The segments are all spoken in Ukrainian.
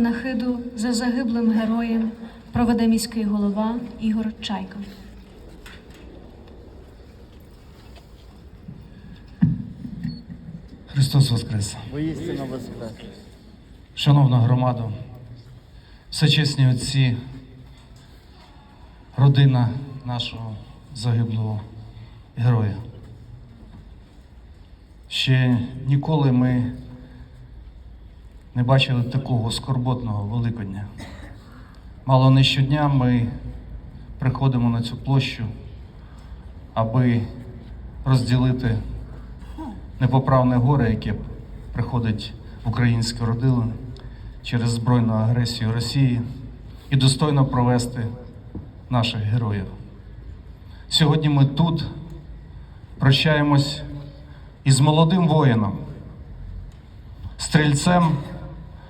Нахиду за загиблим героєм проведе міський голова Ігор Чайка. Христос Воскрес! Воістину воскрес. Шановна громада, всечесні отці, родина нашого загиблого героя. Ще ніколи ми не бачили такого скорботного Великодня. Мало не щодня ми приходимо на цю площу, аби розділити непоправне горе, яке приходить в українську родину через збройну агресію Росії і достойно провести наших героїв. Сьогодні ми тут прощаємось із молодим воїном, стрільцем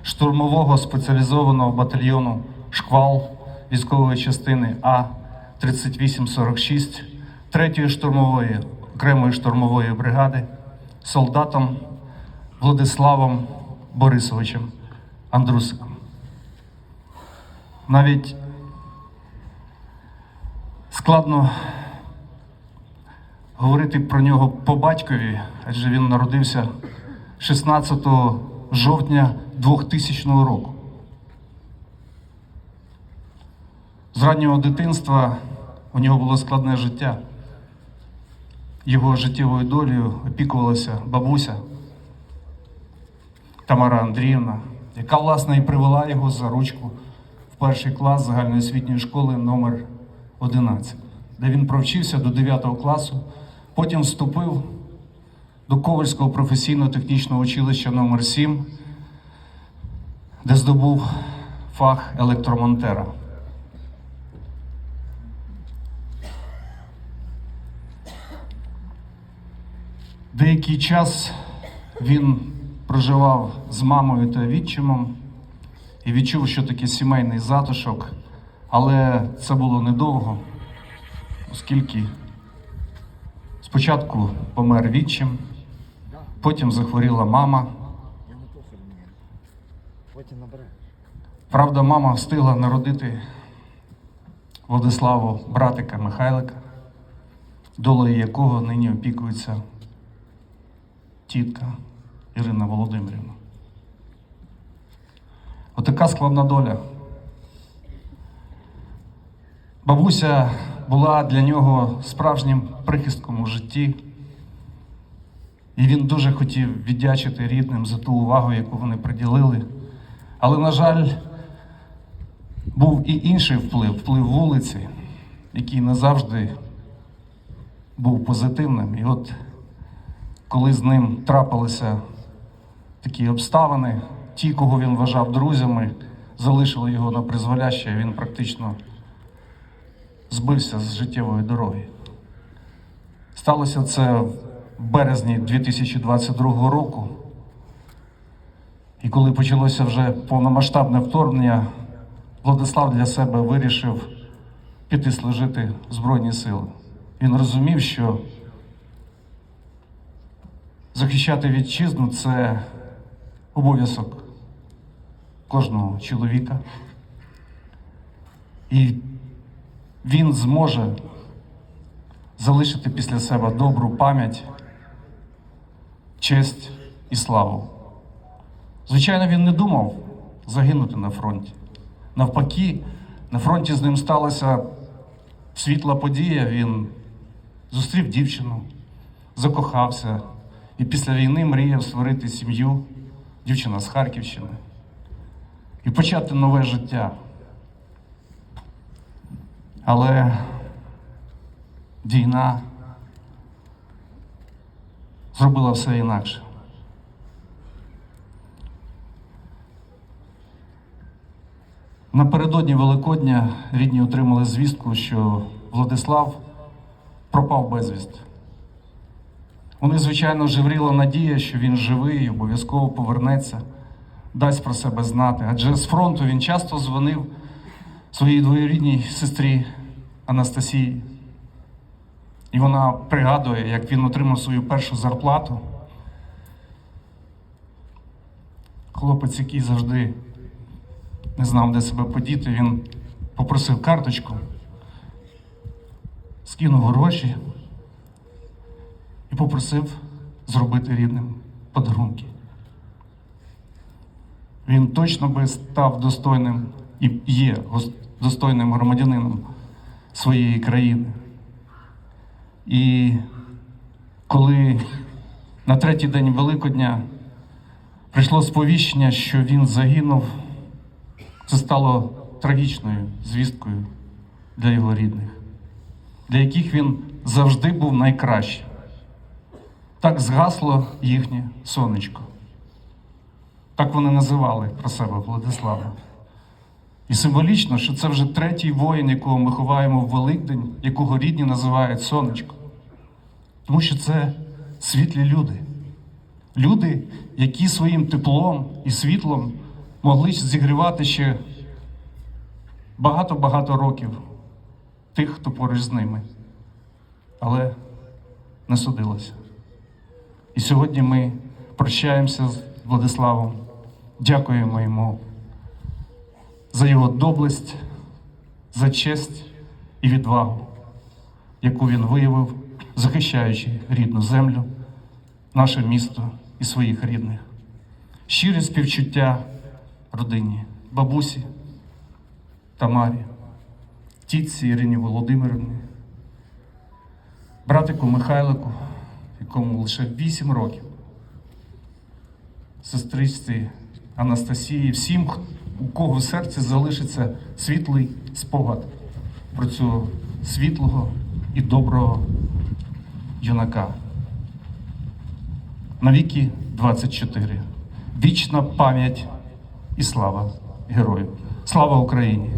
штурмового спеціалізованого батальйону Шквал військової частини А 3846 3-ї штурмової окремої штурмової бригади, солдатом Владиславом Борисовичем Андрусиком. Навіть складно говорити про нього по батькові, адже він народився 16 жовтня 2000 року. З раннього дитинства у нього було складне життя. Його життєвою долею опікувалася бабуся Тамара Андріївна, яка, власне, і привела його за ручку в перший клас загальноосвітньої школи номер 11, де він провчився до 9 класу, потім вступив до Ковальського професійно-технічного училища номер 7 де здобув фах електромонтера. Деякий час він проживав з мамою та відчимом і відчув, що таке сімейний затишок, але це було недовго, оскільки спочатку помер відчим, потім захворіла мама. Потім. Правда, мама встигла народити Владиславу братика Михайлика, долею якого нині опікується тітка Ірина Володимирівна. Отака складна доля. Бабуся була для нього справжнім прихистком у житті, і він дуже хотів віддячити рідним за ту увагу, яку вони приділили. Але, на жаль, був і інший вплив, вплив вулиці, який не завжди був позитивним. І от коли з ним трапилися такі обставини, ті, кого він вважав друзями, залишили його на призволяще, і він практично збився з життєвої дороги. Сталося це березні 2022 року. І коли почалося вже повномасштабне вторгнення, Владислав для себе вирішив піти служити в Збройні Сили. Він розумів, що захищати вітчизну це обов'язок кожного чоловіка. І він зможе залишити після себе добру пам'ять, честь і славу. Звичайно, він не думав загинути на фронті. Навпаки, на фронті з ним сталася світла подія. Він зустрів дівчину, закохався і після війни мріяв створити сім'ю, дівчина з Харківщини, і почати нове життя. Але війна зробила все інакше. Напередодні Великодня рідні отримали звістку, що Владислав пропав безвість. Вони, звичайно, живріла надія, що він живий і обов'язково повернеться, дасть про себе знати. Адже з фронту він часто дзвонив своїй двоюрідній сестрі Анастасії. І вона пригадує, як він отримав свою першу зарплату. Хлопець, який завжди не знав, де себе подіти, він попросив карточку, скинув гроші і попросив зробити рідним подарунки. Він точно би став достойним і є достойним громадянином своєї країни. І коли на третій день Великодня прийшло сповіщення, що він загинув, це стало трагічною звісткою для його рідних, для яких він завжди був найкращим. Так згасло їхнє сонечко. Так вони називали про себе Владислава. І символічно, що це вже третій воїн, якого ми ховаємо в Великдень, якого рідні називають сонечко. Тому що це світлі люди. Люди, які своїм теплом і світлом могли зігрівати ще багато-багато років тих, хто поруч з ними. Але не судилося. І сьогодні ми прощаємося з Владиславом, дякуємо йому за його доблесть, за честь і відвагу, яку він виявив, захищаючи рідну землю, наше місто і своїх рідних. Щире співчуття родині, бабусі Тамарі, тітці Ірині Володимирівні, братику Михайлику, якому лише 8 років, сестричці Анастасії, всім, у кого в серці залишиться світлий спогад про цього світлого і доброго юнака. Навіки 24. Вічна пам'ять і слава герою. Слава Україні!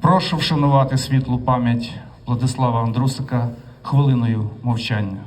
Прошу вшанувати світлу пам'ять Владислава Андрусика хвилиною мовчання.